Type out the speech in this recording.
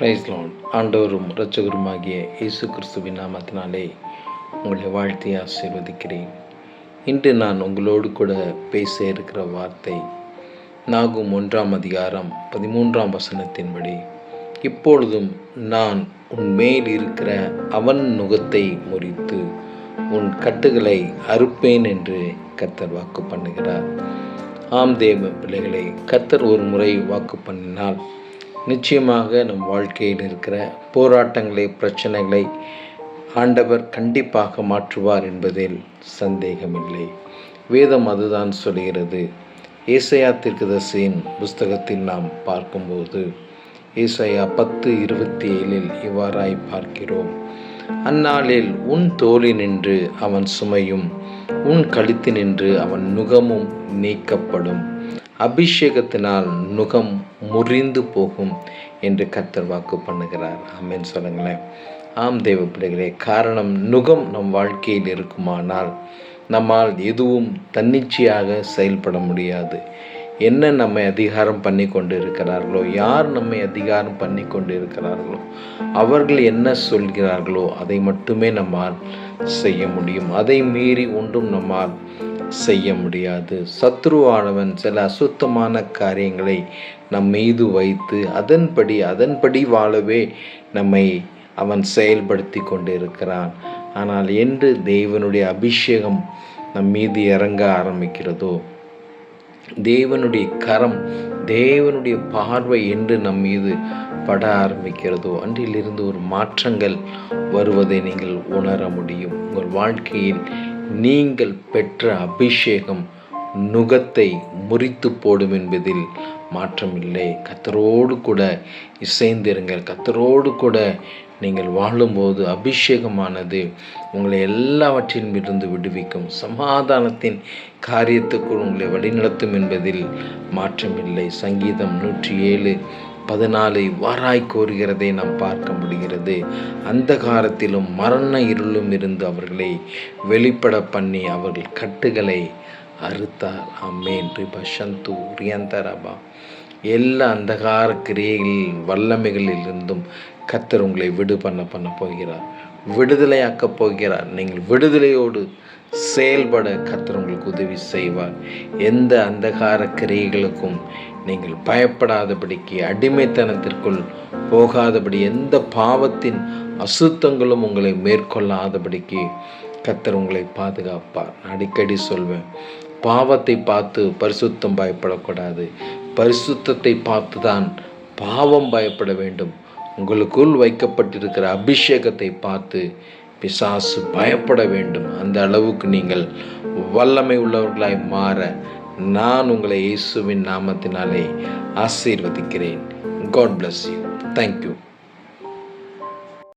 பிரைஸ்லான் ஆண்டவரும் இரட்சகருமாகிய இயேசு கிறிஸ்துவின் நாமத்தினாலே உங்களை வாழ்த்தி ஆசீர்வதிக்கிறேன். இன்று நான் உங்களோடு கூட பேச இருக்கிற வார்த்தை நாகும் ஒன்றாம் அதிகாரம் பதிமூன்றாம் வசனத்தின்படி இப்பொழுதும் நான் உன் மேல் இருக்கிற அவன் நுகத்தை முறித்து உன் கட்டுகளை அறுப்பேன் என்று கர்த்தர் வாக்கு பண்ணுகிறார். ஆம் தேவ பிள்ளைகளை கர்த்தர் ஒரு முறை வாக்கு பண்ணினால் நிச்சயமாக நம் வாழ்க்கையில் இருக்கிற போராட்டங்களை பிரச்சனைகளை ஆண்டவர் கண்டிப்பாக மாற்றுவார் என்பதில் சந்தேகமில்லை. வேதம் அதுதான் சொல்கிறது ஏசையா திருக்கதசியின் புஸ்தகத்தில் நாம் பார்க்கும்போது ஏசையா பத்து இருபத்தி ஏழில் இவ்வாறாய் பார்க்கிறோம். அந்நாளில் உன் தோளினின்று அவன் சுமையும் உன் கழுத்து நின்று அவன் நுகமும் நீக்கப்படும். அபிஷேகத்தினால் நுகம் முறிந்து போகும் என்று கத்தர் வாக்கு பண்ணுகிறார். ஆமேன்னு சொல்லுங்களேன். ஆம் தேவ பிள்ளைகளே காரணம் நுகம் நம் வாழ்க்கையில் இருக்குமானால் நம்மால் எதுவும் தன்னிச்சையாக செயல்பட முடியாது. என்ன நம்மை அதிகாரம் பண்ணி கொண்டு இருக்கிறார்களோ யார் நம்மை அதிகாரம் பண்ணி கொண்டு இருக்கிறார்களோ அவர்கள் என்ன சொல்கிறார்களோ அதை மட்டுமே நம்மால் செய்ய முடியும். அதை மீறி ஒன்றும் நம்மால் செய்ய முடியாது. சத்ருவானவன் சில அசுத்தமான காரியங்களை நம் மீது வைத்து அதன்படி அதன்படி வாழவே நம்மை அவன் செயல்படுத்தி கொண்டு இருக்கிறான் ஆனால் என்று தேவனுடைய அபிஷேகம் நம் மீது இறங்க ஆரம்பிக்கிறதோ தேவனுடைய கரம் தேவனுடைய பார்வை என்று நம் மீது பட ஆரம்பிக்கிறதோ அன்றிலிருந்து ஒரு மாற்றங்கள் வருவதை நீங்கள் உணர முடியும். உங்கள் வாழ்க்கையில் நீங்கள் பெற்ற அபிஷேகம் நுகத்தை முறித்து போடும் என்பதில் மாற்றமில்லை. கத்தரோடு கூட இசைந்திருங்கள். கத்தரோடு கூட நீங்கள் வாழும்போது அபிஷேகமானது உங்களை எல்லாவற்றிலும் இருந்து விடுவிக்கும். சமாதானத்தின் காரியத்துக்குள் உங்களை வழிநடத்தும் என்பதில் மாற்றமில்லை. சங்கீதம் நூற்றி ஏழு பதினாலு வாராய் கோருகிறதை நாம் பார்க்க முடிகிறது. அந்த காலத்திலும் மரண இருளும் இருந்து அவர்களை வெளிப்பட பண்ணி அவர்கள் கட்டுகளை அறுத்தார் அம்மேன் ரிபா ரியந்தரபா எல்லா அந்தகார கிரியைகளில் வல்லமைகளில் இருந்தும் கத்தர் உங்களை விடு பண்ண பண்ண போகிறார். விடுதலையாக்கப் போகிறார். நீங்கள் விடுதலையோடு செயல்பட கத்தர் உங்களுக்கு உதவி செய்வார். எந்த அந்தகார கிரியைகளுக்கும் நீங்கள் பயப்படாதபடிக்கு அடிமைத்தனத்திற்குள் போகாதபடி எந்த பாவத்தின் அசுத்தங்களும் உங்களை மேற்கொள்ளாதபடிக்கு கத்தர் உங்களை பாதுகாப்பார். அடிக்கடி சொல்வேன் பாவத்தை பார்த்து பரிசுத்தம் பயப்படக்கூடாது. பரிசுத்தத்தை பார்த்து தான் பாவம் பயப்பட வேண்டும். உங்களுக்குள் வைக்கப்பட்டிருக்கிற அபிஷேகத்தை பார்த்து பிசாசு பயப்பட வேண்டும். அந்த அளவுக்கு நீங்கள் வல்லமை உள்ளவர்களாய் மாற நான் உங்களை இயேசுவின் நாமத்தினாலே ஆசீர்வதிக்கிறேன். God bless you thank you